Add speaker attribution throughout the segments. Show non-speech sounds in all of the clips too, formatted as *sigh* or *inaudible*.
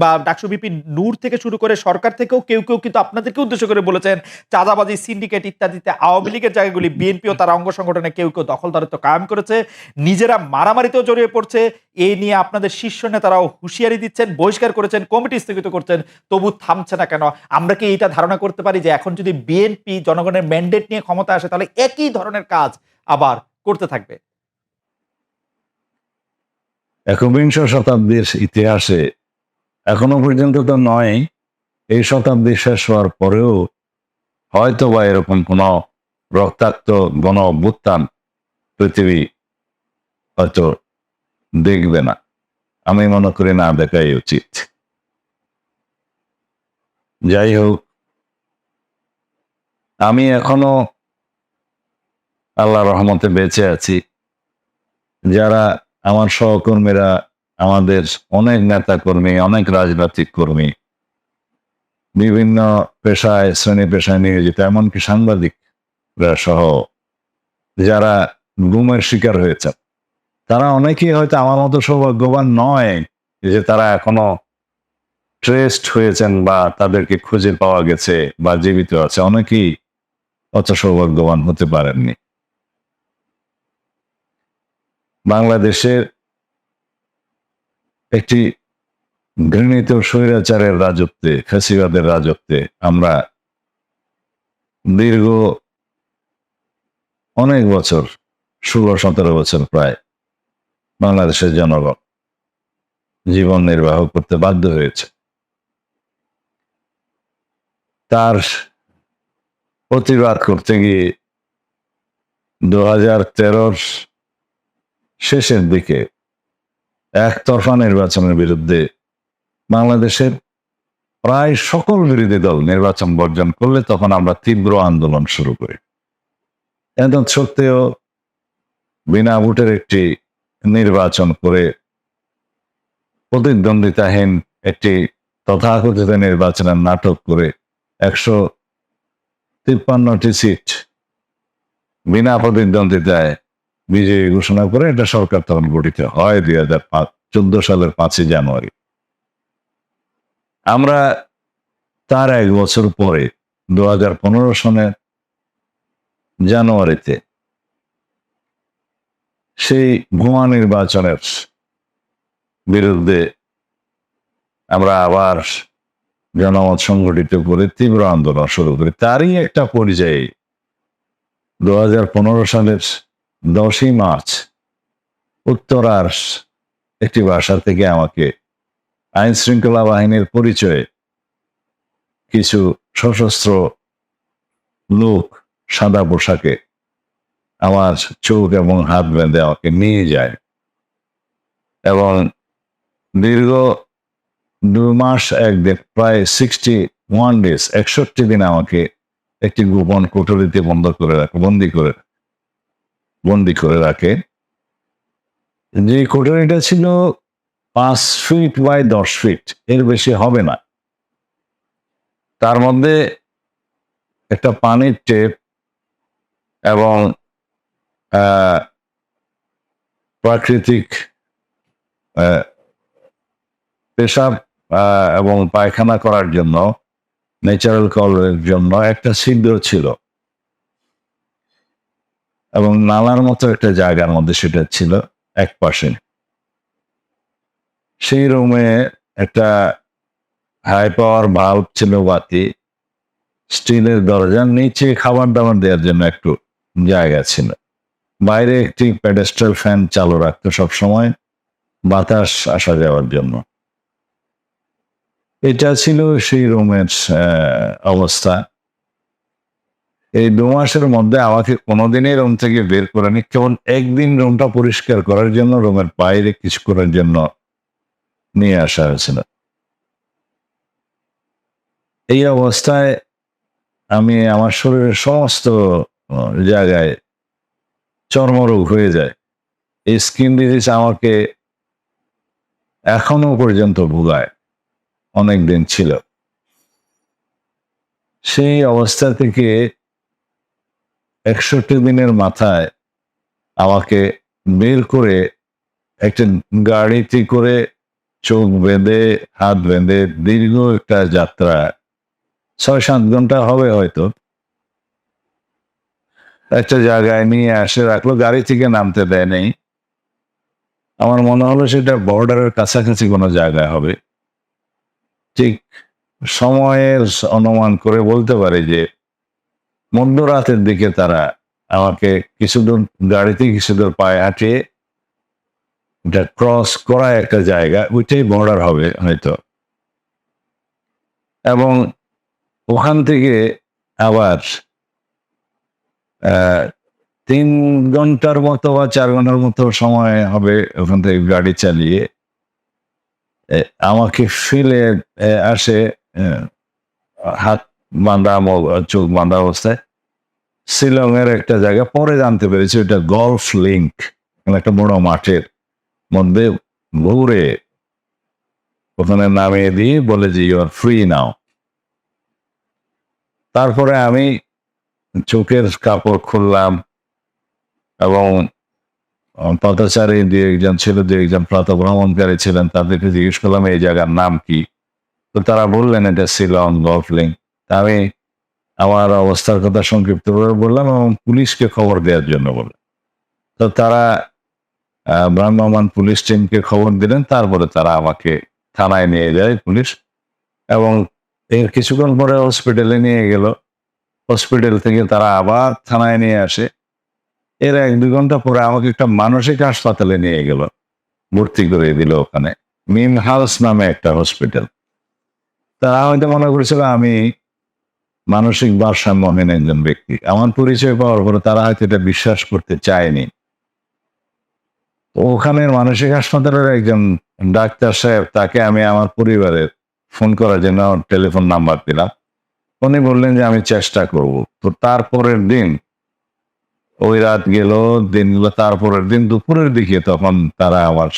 Speaker 1: বা ডাকসু বিপি নূর থেকে শুরু করে সরকার থেকেও কেউ কেউ কিন্তু আপনাদেরকে উদ্দেশ্য করে বলেছেন, চাঁদাবাজি সিন্ডিকেট ইত্যাদিতে আওয়ামী লীগের জায়গাগুলি বিএনপিও তার অঙ্গ সংগঠনে কেউ কেউ দখলদারিত্ব কায়েম করেছে, নিজেরা মারামারিতেও জড়িয়ে পড়ছে এই নিয়ে আপনাদের শীর্ষ নেতারাও হুঁশিয়ারি দিচ্ছেন, বহিষ্কার করেছেন, কমিটি স্থগিত করছেন, তবু থামছে না কেন? আমরা কি এটা ধারণা করতে পারি যে এখন যদি বিএনপি জনগণের ম্যান্ডেট নিয়ে ক্ষমতা আসে, তাহলে একই ধরনের কাজ আবার করতে থাকবে?
Speaker 2: একবিংশ শতাব্দীর ইতিহাসে এখনও পর্যন্ত তো নয়, এই শতাব্দী শেষ হওয়ার পরেও হয়তো বা এরকম কোনো রক্তাক্ত গণ অভ্যুত্থান পৃথিবী হয়তো দেখবে না। আমি মনে করি না, দেখাই উচিত। যাই হোক, আমি এখনও আল্লাহ রহমতে বেঁচে আছি। যারা আমার সহকর্মীরা আমাদের অনেক নেতা কর্মী অনেক রাজনৈতিক কর্মী, বিভিন্ন পেশায়, শ্রেণি পেশায় নিয়োজিত, এমনকি সাংবাদিকরা সহ যারা গুমের শিকার হয়েছে। তারা অনেকেই হয়তো আমার মতো সৌভাগ্যবান নয় যে তারা এখনও ট্রেস্ট হয়েছেন বা তাদেরকে খুঁজে পাওয়া গেছে বা জীবিত আছে। অনেকেই অত সৌভাগ্যবান হতে পারেননি। বাংলাদেশের একটি ঘৃণিত স্বৈরাচারের রাজত্বে ফেসিবাদের রাজত্বে আমরা দীর্ঘ অনেক বছর, ষোলো, সতেরো বছর প্রায় বাংলাদেশের জনগণ জীবন নির্বাহ করতে বাধ্য হয়েছে। তার প্রতিবাদ করতে গিয়ে দু হাজার শেষের দিকে একতরফা নির্বাচনের বিরুদ্ধে বাংলাদেশের প্রায় সকল বিরোধী দল নির্বাচন বর্জন করলে তখন আমরা তীব্র আন্দোলন শুরু করি। এত সত্ত্বেও বিনা ভোটের একটি নির্বাচন করে প্রতিদ্বন্দ্বিতাহীন একটি তথাকথিত নির্বাচনের নাটক করে একশো তিপ্পান্নটি সিট বিনা প্রতিদ্বন্দ্বিতায় বিজয়ী ঘোষণা করে এটা সরকার তখন গঠিত হয় দুই হাজার চোদ্দ সালের পাঁচই জানুয়ারি। আমরা তার এক বছর পরে দু হাজার পনেরো সনের জানুয়ারিতে সেই ভুয়া নির্বাচনের বিরুদ্ধে আমরা আবার জনমত সংগঠিত করে তীব্র আন্দোলন শুরু করি। তারই একটা পর্যায়ে দু হাজার পনেরো সালের দশই মার্চ উত্তরার একটি বাসা থেকে আমাকে আইন শৃঙ্খলা বাহিনীর পরিচয়ে কিছু সশস্ত্র লোক সাদা পোশাকে আমার চোখ এবং হাত বেঁধে আমাকে নিয়ে যায় এবং দীর্ঘ দু মাস একদিন, প্রায় সিক্সটি ওয়ান ডেজ একষট্টি দিন আমাকে একটি গোপন কোঠরিতে বন্ধ করে রাখে, বন্দি করে রাখে। বন্দি করে রাখে। যে কোঠরিটা ছিল পাঁচ ফিট বাই দশ ফিট এর বেশি হবে না। তার মধ্যে একটা পানির টেপ এবং প্রাকৃতিক পেশাব এবং পায়খানা করার জন্য ন্যাচারাল কলের জন্য একটা ছিদ্র ছিল। এবং নালার মতো একটা জায়গার মধ্যে সেটা ছিল, এক পাশে। সেই রুমে একটা হাই পাওয়ার ভাল্ব ছিল বাতি স্টিলের দরজার নিচে খাবার দাবার দেওয়ার জন্য একটু জায়গা ছিল। বাইরে একটি প্যাডেস্ট্রাল ফ্যান চালু রাখতো সবসময়, বাতাস আসা যাওয়ার জন্য। এটা ছিল সেই রুমের অবস্থা। এই দু মাসের মধ্যে আমাকে কোনোদিনই রুম থেকে বের করেনি, কেবল একদিন রুমটা পরিষ্কার করার জন্য, রুমের বাইরে কিছু করার জন্য নিয়ে আসা হয়েছিল। এই অবস্থায় আমি আমার শরীরের সমস্ত জায়গায় চর্মরোগ হয়ে যায়। এই স্কিন ডিজিজ আমাকে এখনও পর্যন্ত ভোগায় অনেক দিন ছিল। সেই অবস্থা থেকে একষট্টি দিনের মাথায় আমাকে বের করে একটা গাড়িতে করে চোখ বেঁধে, হাত বেঁধে দীর্ঘ একটা যাত্রা। ছয় সাত ঘণ্টা হবে হয়তো। একটা জায়গায় নিয়ে আসে রাখল, গাড়ি থেকে নামতে দেয় নেই আমার মনে হলো সেটা বর্ডারের কাছাকাছি কোনো জায়গায় হবে। ঠিক সময়ের অনুমান করে বলতে পারে যে মধ্যরাতের দিকে তারা আমাকে কিছুদূর গাড়িতে কিছুদূর পায়ে হাঁটিয়ে এটা ক্রস করা একটা জায়গা, ওইটাই বর্ডার হবে হয়তো। এবং ওখান থেকে আবার তিন ঘণ্টার মতো বা চার ঘণ্টার মতো সময় হবে ওখান থেকে গাড়ি চালিয়ে। আমাকে ফেলে আসে হাত বাঁধা চোখ বাঁধা অবস্থায়। শিলং এর একটা জায়গা, পরে জানতে পেরেছি ওটা গলফ লিঙ্ক একটা বড় মাঠের মধ্যে ঘুরে। ওখানে নামিয়ে দিয়ে বলে যে ইউ আর ফ্রি নাও তারপরে আমি চোখের কাপড় খুললাম এবং পথচারী দু একজন ছিল দু একজন ভ্রমণকারী ছিলেন, তাদেরকে জিজ্ঞেস করলাম, এই জায়গার নাম কি? তো তারা বললেন, এটা শিলং গলফ লিঙ্ক। আমি আমার অবস্থার কথা সংক্ষিপ্ত বললাম এবং পুলিশকে খবর দেওয়ার জন্য বললাম। তো তারা আহ, ভ্রাম্যমাণ পুলিশ টিমকে খবর দিলেন তারপরে তারা আমাকে থানায় নিয়ে যায় পুলিশ এবং এর কিছুক্ষণ পরে হসপিটালে নিয়ে গেল। হসপিটাল থেকে তারা আবার থানায় নিয়ে আসে। এর এক দু ঘণ্টা পরে আমাকে একটা মানসিক হাসপাতালে নিয়ে গেল ভর্তি করে দিল ওখানে। মিম হাউস নামে একটা হসপিটাল। তারা হয়তো মনে করেছিল আমি মানসিক ভারসাম্যহীন একজন ব্যক্তি। আমার পরিচয় পাওয়ার পরে তারা হয়তো এটা বিশ্বাস করতে চায়নি। ওখানের মানসিক হাসপাতালের একজন ডাক্তার সাহেব তাকে আমি আমার পরিবারের ফোন করার জন্য টেলিফোন নাম্বার দিলাম। উনি বললেন যে আমি চেষ্টা করব। তো তারপরের দিন ওই রাত গেল দিনগুলো তারপরের দিন দুপুরের দিকে তখন তারা আমার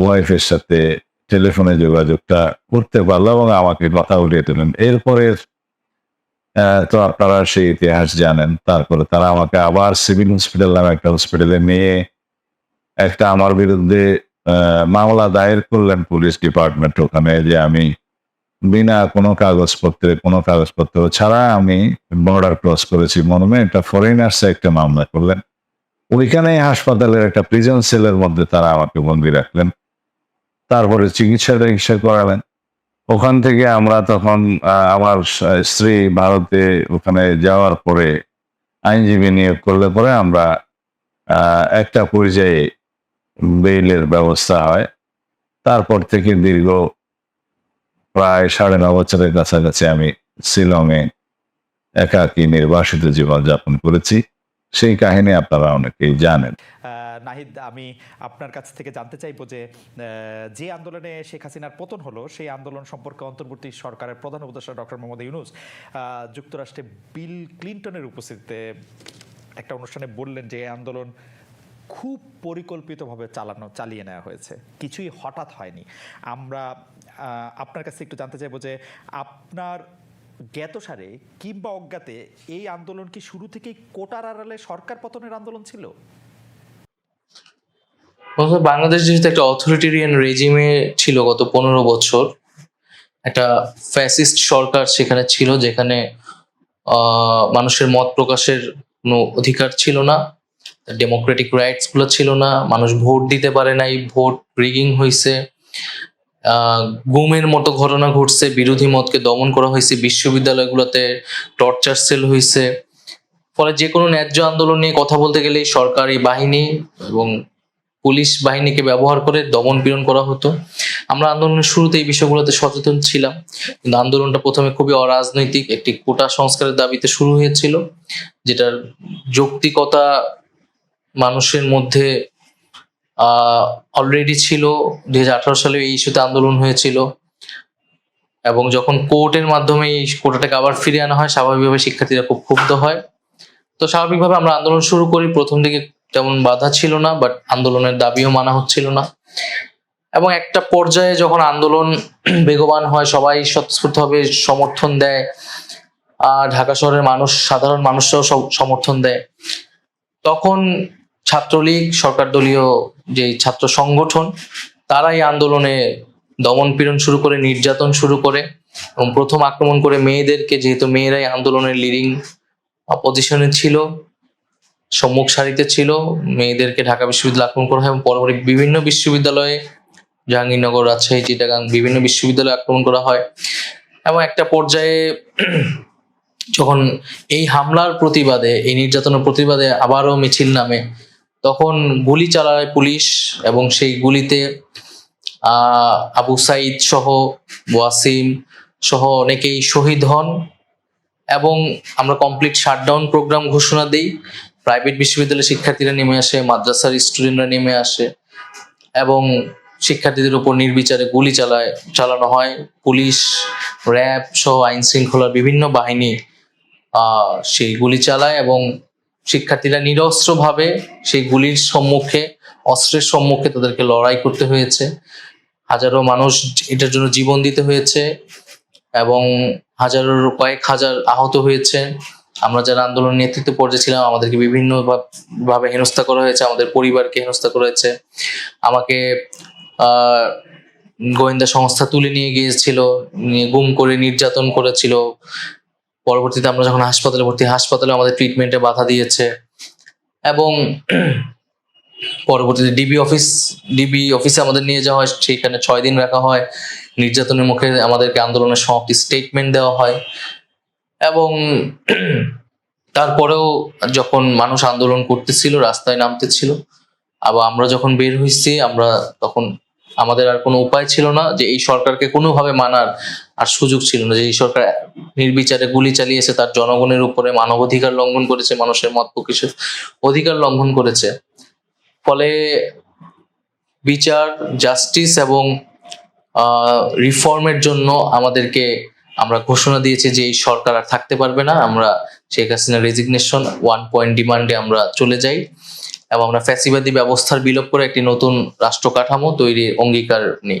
Speaker 2: ওয়াইফের সাথে টেলিফোনে যোগাযোগটা করতে পারল এবং আমাকে কথা উঠিয়ে দিলেন। এরপরে তো আপনারা সেই ইতিহাস জানেন। তারপরে তারা আমাকে আবার সিভিল হসপিটাল নামে একটা হসপিটালে নিয়ে একটা আমার বিরুদ্ধে মামলা দায়ের করলেন পুলিশ ডিপার্টমেন্ট ওখানে যে আমি বিনা কোনো কাগজপত্রে, কোনো কাগজপত্র ছাড়া আমি বর্ডার ক্রস করেছি মর্মে। একটা ফরেনার্স একটা মামলা করলেন। ওইখানে হাসপাতালের একটা প্রিজন সেলের মধ্যে তারা আমাকে বন্দি রাখলেন। তারপরে চিকিৎসা টিকিৎসা করালেন। ওখান থেকে আমরা তখন আমার স্ত্রী ভারতে ওখানে যাওয়ার পরে আইনজীবী নিয়োগ করলে পরে আমরা একটা পর্যায়ে বেইলের ব্যবস্থা হয়। তারপর থেকে দীর্ঘ প্রায় সাড়ে ন বছরের কাছাকাছি আমি শিলংয়ে একাকী নির্বাসিত জীবন যাপন করেছি। সেই কাহিনী আপনারা অনেকেই জানেন।
Speaker 1: নাহিদ, আমি আপনার কাছ থেকে জানতে চাইব যে যে আন্দোলনে শেখ হাসিনার পতন হলো, সেই আন্দোলন সম্পর্কে অন্তর্বর্তী সরকারের প্রধান উপদেষ্টা ডক্টর মোহাম্মদ ইউনুস যুক্তরাষ্ট্রে বিল ক্লিন্টনের উপস্থিতিতে একটা অনুষ্ঠানে বললেন যে আন্দোলন খুব পরিকল্পিতভাবে চালানো, চালিয়ে নেওয়া হয়েছে। কিছুই হঠাৎ হয়নি। আমরা আপনার কাছে একটু জানতে চাইব যে, আপনার জ্ঞাতসারে কিংবা অজ্ঞাতে এই আন্দোলন কি শুরু থেকেই কোটার আড়ালে সরকার পতনের আন্দোলন ছিল?
Speaker 3: বাংলাদেশ যেহেতু একটা অথরিটেরিয়ান রেজিমে ছিল গত পনেরো বছর, একটা ফ্যাসিস্ট সরকার সেখানে ছিল যেখানে মানুষের মত প্রকাশের কোনো অধিকার ছিল না ডেমোক্রেটিক রাইটসগুলো ছিল না, মানুষ ভোট দিতে পারে নাই, ভোট রিগিং হয়েছে গুমের মতো ঘটনা ঘটছে, বিরোধী মতকে দমন করা হয়েছে, বিশ্ববিদ্যালয়গুলোতে টর্চার সেল হয়েছে। ফলে যে কোনো ন্যায্য আন্দোলন নিয়ে কথা বলতে গেলে সরকারি বাহিনী এবং পুলিশ বাহিনীকে ব্যবহার করে দমন পীড়ন করা হতো। আমরা আন্দোলনের শুরুতে এই বিষয়গুলোতে সচেতন ছিলাম, কিন্তু আন্দোলনটা প্রথমে খুবই অরাজনৈতিক, একটি কোটা সংস্কারের দাবিতে শুরু হয়েছিল, যেটার যৌক্তিকতা মানুষের মধ্যে অলরেডি ছিল, দুই হাজার আঠারো সালে এই ইস্যুতে আন্দোলন হয়েছিল। এবং যখন কোর্টের মাধ্যমে এই কোটাটাকে আবার ফিরিয়ে আনা হয়, স্বাভাবিকভাবে শিক্ষার্থীরা খুব ক্ষুব্ধ হয়। তো স্বাভাবিকভাবে আমরা আন্দোলন শুরু করি, প্রথম দিকে তেমন বাধা ছিল না বাট আন্দোলনের দাবিও মানা হচ্ছিল না। এবং একটা পর্যায়ে যখন আন্দোলন *clears throat* বেগবান হয়, সবাই স্বতঃস্ফূর্তভাবে সমর্থন দেয়, আর ঢাকা শহরের মানুষ, সাধারণ মানুষরাও সমর্থন দেয়। তখন ছাত্রলীগ, সরকার দলীয় যে ছাত্র সংগঠন তারা এই আন্দোলনে দমন পীড়ন শুরু করে, নির্যাতন শুরু করে এবং প্রথম আক্রমণ করে মেয়েদেরকে, যেহেতু মেয়েরাই আন্দোলনের লিডিং পজিশনে ছিল, সম্মুখ সারিতে ছিল, মেয়েদেরকে ঢাকা বিশ্ববিদ্যালয় আক্রমণ করা হয় এবং পরবর্তী বিভিন্ন বিশ্ববিদ্যালয়ে জাহাঙ্গীরনগর, রাজশাহী, চিটাগাং বিভিন্ন বিশ্ববিদ্যালয়ে আক্রমণ করা হয় এবং একটা পর্যায়ে যখন এই হামলার প্রতিবাদে, এই নির্যাতনের প্রতিবাদে আবারও মিছিল নামে তখন গুলি চালায় পুলিশ এবং সেই গুলিতে আবু সাইদ সহ ওয়াসিম সহ অনেকেই শহীদ হন এবং আমরা কমপ্লিট শাটডাউন প্রোগ্রাম ঘোষণা দিই। প্রাইভেট বিশ্ববিদ্যালয়ের শিক্ষার্থীরা নেমে আসে, মাদ্রাসার স্টুডেন্টরা নেমে আসে এবং শিক্ষার্থীদের উপর নির্বিচারে গুলি চালায়, চালানো হয়। পুলিশ, র্যাব সহ আইন শৃঙ্খলার বিভিন্ন বাহিনী সেই গুলি চালায় এবং শিক্ষার্থীরা নিরস্ত্রভাবে সেই গুলির সম্মুখে, অস্ত্রের সম্মুখে তাদেরকে লড়াই করতে হয়েছে। হাজারো মানুষ এটার জন্য জীবন দিতে হয়েছে এবং হাজারো কয়েক হাজার আহত হয়েছে। আমরা যারা আন্দোলন নেতৃত্ব পর্যায়ে ছিলাম, আমাদেরকে বিভিন্ন ভাব- হেনস্থা করা হয়েছে, আমাদের পরিবারকে হেনস্থা করা হয়েছে। আমাকে গোয়েন্দা সংস্থা তুলে নিয়ে গিয়েছিল গুম করে, নির্যাতন করেছিল। পরবর্তীতে আমরা যখন হাসপাতালে ভর্তি, হাসপাতালে আমাদের ট্রিটমেন্টে বাধা দিয়েছে। এবং পরবর্তীতে ডিবি অফিস ডিবি অফিসে আমাদের নিয়ে যাওয়া হয় সেখানে ছয় দিন রাখা হয়। নির্যাতনের মুখে আমাদেরকে আন্দোলনের সমাপ্তি স্টেটমেন্ট দেওয়া হয়। এবং তারপরেও যখন মানুষ আন্দোলন করতেছিল, রাস্তায় নামতেছিল, আবার আমরা যখন বের হয়েছি, আমরা তখন আমাদের আর কোনো উপায় ছিল না যে এই সরকারকে কোনোভাবে মানার। আর সুযোগ ছিল না যে এই সরকার নির্বিচারে গুলি চালিয়েছে তার জনগণের উপরে মানবাধিকার লঙ্ঘন করেছে, মানুষের মত প্রকাশের অধিকার লঙ্ঘন করেছে। ফলে বিচার জাস্টিস এবং রিফর্মের জন্য আমাদেরকে আমরা ঘোষণা দিয়েছি যে এই সরকার আর থাকতে পারবে না। আমরা Sheikh Hasina resignation one point ডিমান্ডে আমরা চলে যাই এবং আমরা ফ্যাসিবাদী ব্যবস্থার বিলোপ করে একটি নতুন রাষ্ট্র কাঠামো তৈরির অঙ্গীকার নিই।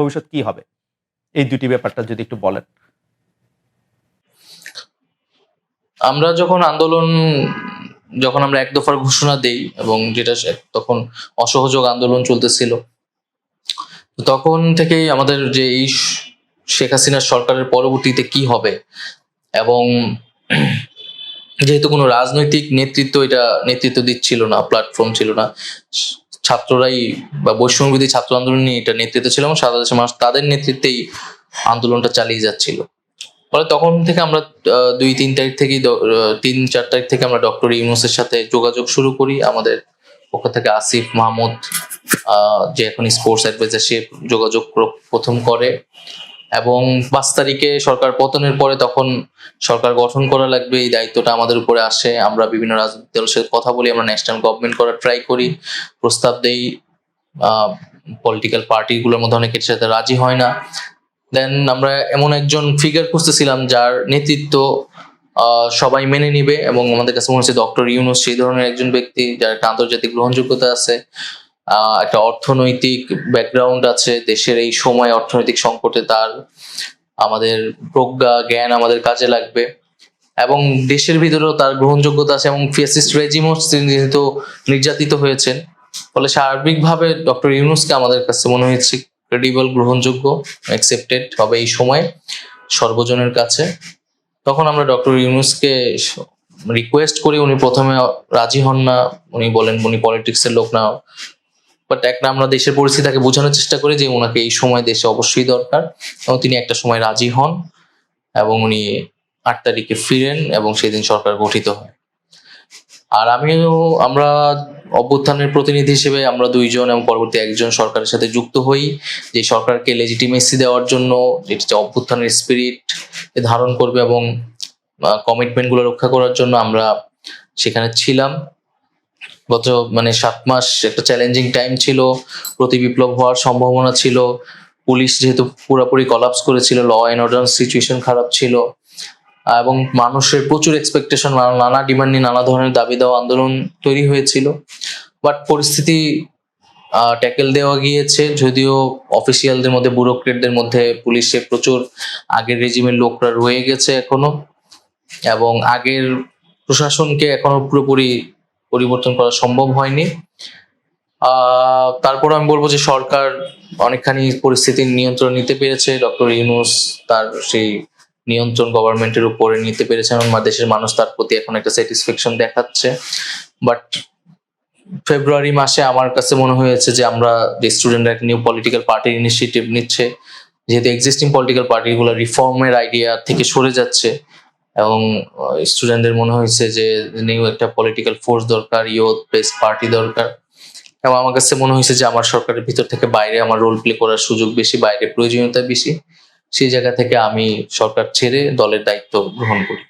Speaker 1: ভবিষ্যৎ কি হবে? এই দুটি ব্যাপারটা যদি একটু বলেন।
Speaker 3: আমরা যখন আন্দোলন, যখন আমরা এক দফার ঘোষণা দেই এবং যেটা তখন অসহযোগ আন্দোলন চলতেছিল তখন থেকেই আমাদের যে এই শেখ হাসিনার সরকারের পরবর্তীতে কি হবে এবং যেহেতু কোনো রাজনৈতিক নেতৃত্ব এটা নেতৃত্ব দিচ্ছিল না প্ল্যাটফর্ম ছিল না ছাত্ররাই বা বৈষম্যবিধি ছাত্র আন্দোলন নিয়ে এটা নেতৃত্ব ছিল এবং সারা দেশের মানুষ তাদের নেতৃত্বেই আন্দোলনটা চালিয়ে যাচ্ছিল। ফলে তখন থেকে আমরা দুই, তিন তারিখ থেকে তিন, চার তারিখ থেকে আমরা ডক্টর ইউনুসের সাথে যোগাযোগ শুরু করি। আমাদের পক্ষ থেকে আসিফ মাহমুদ যে এখন স্পোর্টস অ্যাডভাইজার সে যোগাযোগ প্রথম করে। এবং পাঁচ তারিখে সরকার পতনের পরে তখন সরকার গঠন করা লাগবে, এই দায়িত্বটা আমাদের উপরে আসে। আমরা বিভিন্ন রাজনৈতিক দলের সাথে কথা বলি, আমরা ন্যাশনাল গভর্নমেন্ট করার ট্রাই করি। প্রস্তাব দেই পলিটিক্যাল পার্টিগুলোর মধ্যে অনেকের সাথে রাজি হয় না। দেন আমরা এমন একজন ফিগার খুঁজতেছিলাম যার নেতৃত্ব সবাই মেনে নিবে এবং আমাদের কাছে মনে হচ্ছে ডক্টর ইউনুস সেই ধরনের একজন ব্যক্তি যার একটা আন্তর্জাতিক গ্রহণযোগ্যতা আছে। একটা অর্থনৈতিক ব্যাকগ্রাউন্ড আছে। দেশের এই সময় অর্থনৈতিক সংকটে তার আমাদের প্রজ্ঞা, জ্ঞান আমাদের কাজে লাগবে। এবং দেশের ভিতরেও তার গ্রহণযোগ্যতা আছে এবং ফেসিস্ট রেজিমও যেহেতু নির্যাতিত হয়েছেন, ফলে সার্বিকভাবে ডক্টর ইউনুসকে আমাদের কাছে মনে হয়েছে ক্রেডিবল গ্রহণযোগ্য অ্যাকসেপ্টেড হবে এই সময় সর্বজনের কাছে। তখন আমরা ডক্টর ইউনুসকে রিকোয়েস্ট করি, উনি প্রথমে রাজি হন না। উনি বলেন, উনি পলিটিক্সের লোক না। বাট একটা আমরা দেশের পরিস্থিতি তাকে বোঝানোর চেষ্টা করি যে ওনাকে এই সময় দেশে অবশ্যই দরকার। এবং তিনি একটা সময় রাজি হন এবং উনি আট তারিখে ফিরেন এবং সেদিন সরকার গঠিত হয়। আর আমিও আমরা অভ্যুত্থানের প্রতিনিধি হিসেবে আমরা দুইজন এবং পরবর্তী একজন সরকারের সাথে যুক্ত হই। যে সরকারকে লেজিটিমেসি দেওয়ার জন্য, যেটি অভ্যুত্থানের স্পিরিট ধারণ করবে এবং কমিটমেন্টগুলো রক্ষা করার জন্য আমরা সেখানে ছিলাম। গত মানে সাত মাস একটা চ্যালেঞ্জিং টাইম ছিল, প্রতি বিপ্লব হওয়ার সম্ভাবনা ছিল, পুলিশ যেহেতু পুরোপুরি কলাপস করেছিল ল অ্যান্ড অর্ডার সিচুয়েশন খারাপ ছিল, এবং মানুষের প্রচুর এক্সপেকটেশন নানা ডিমান্ড নিয়ে নানা ধরনের দাবি দেওয়া আন্দোলন তৈরি হয়েছিল। বাট পরিস্থিতি ট্যাকেল দেওয়া গিয়েছে, যদিও অফিসিয়ালদের মধ্যে ব্যুরোক্রেটদের মধ্যে পুলিশে প্রচুর আগের রেজিমের লোকরা রয়ে গেছে এখনও, এবং আগের প্রশাসনকে এখনও পুরোপুরি পরিবর্তন করা সম্ভব হয়নি। তারপর আমি বলব যে সরকার অনেকখানি পরিস্থিতির নিয়ন্ত্রণ নিতে পেরেছে। ডক্টর ইউনুস তার সেই নিয়ন্ত্রণ গভর্নমেন্টের উপরে নিতে পেরেছে এবং দেশের মানুষ তার প্রতি এখন একটা স্যাটিসফ্যাকশন দেখাচ্ছে। বাট ফেব্রুয়ারি মাসে আমার কাছে মনে হয়েছে যে আমরা যে স্টুডেন্টরা একটা নিউ পলিটিক্যাল পার্টির ইনিশিয়েটিভ নিচ্ছে, যেহেতু এক্সিস্টিং পলিটিক্যাল পার্টিগুলো রিফর্মের আইডিয়া থেকে সরে যাচ্ছে এবং স্টুডেন্টদের মনে হয়েছে যে, নিউ একটা পলিটিক্যাল ফোর্স দরকার ইয়ুথ প্রেস পার্টি দরকার। এবং আমার কাছে মনে হয়েছে যে, আমার সরকারের ভিতর থেকে বাইরে আমার রোল প্লে করার সুযোগ বেশি বাইরে প্রয়োজনীয়তা বেশি। সেই জায়গা থেকে আমি সরকার ছেড়ে দলের দায়িত্ব গ্রহণ করি।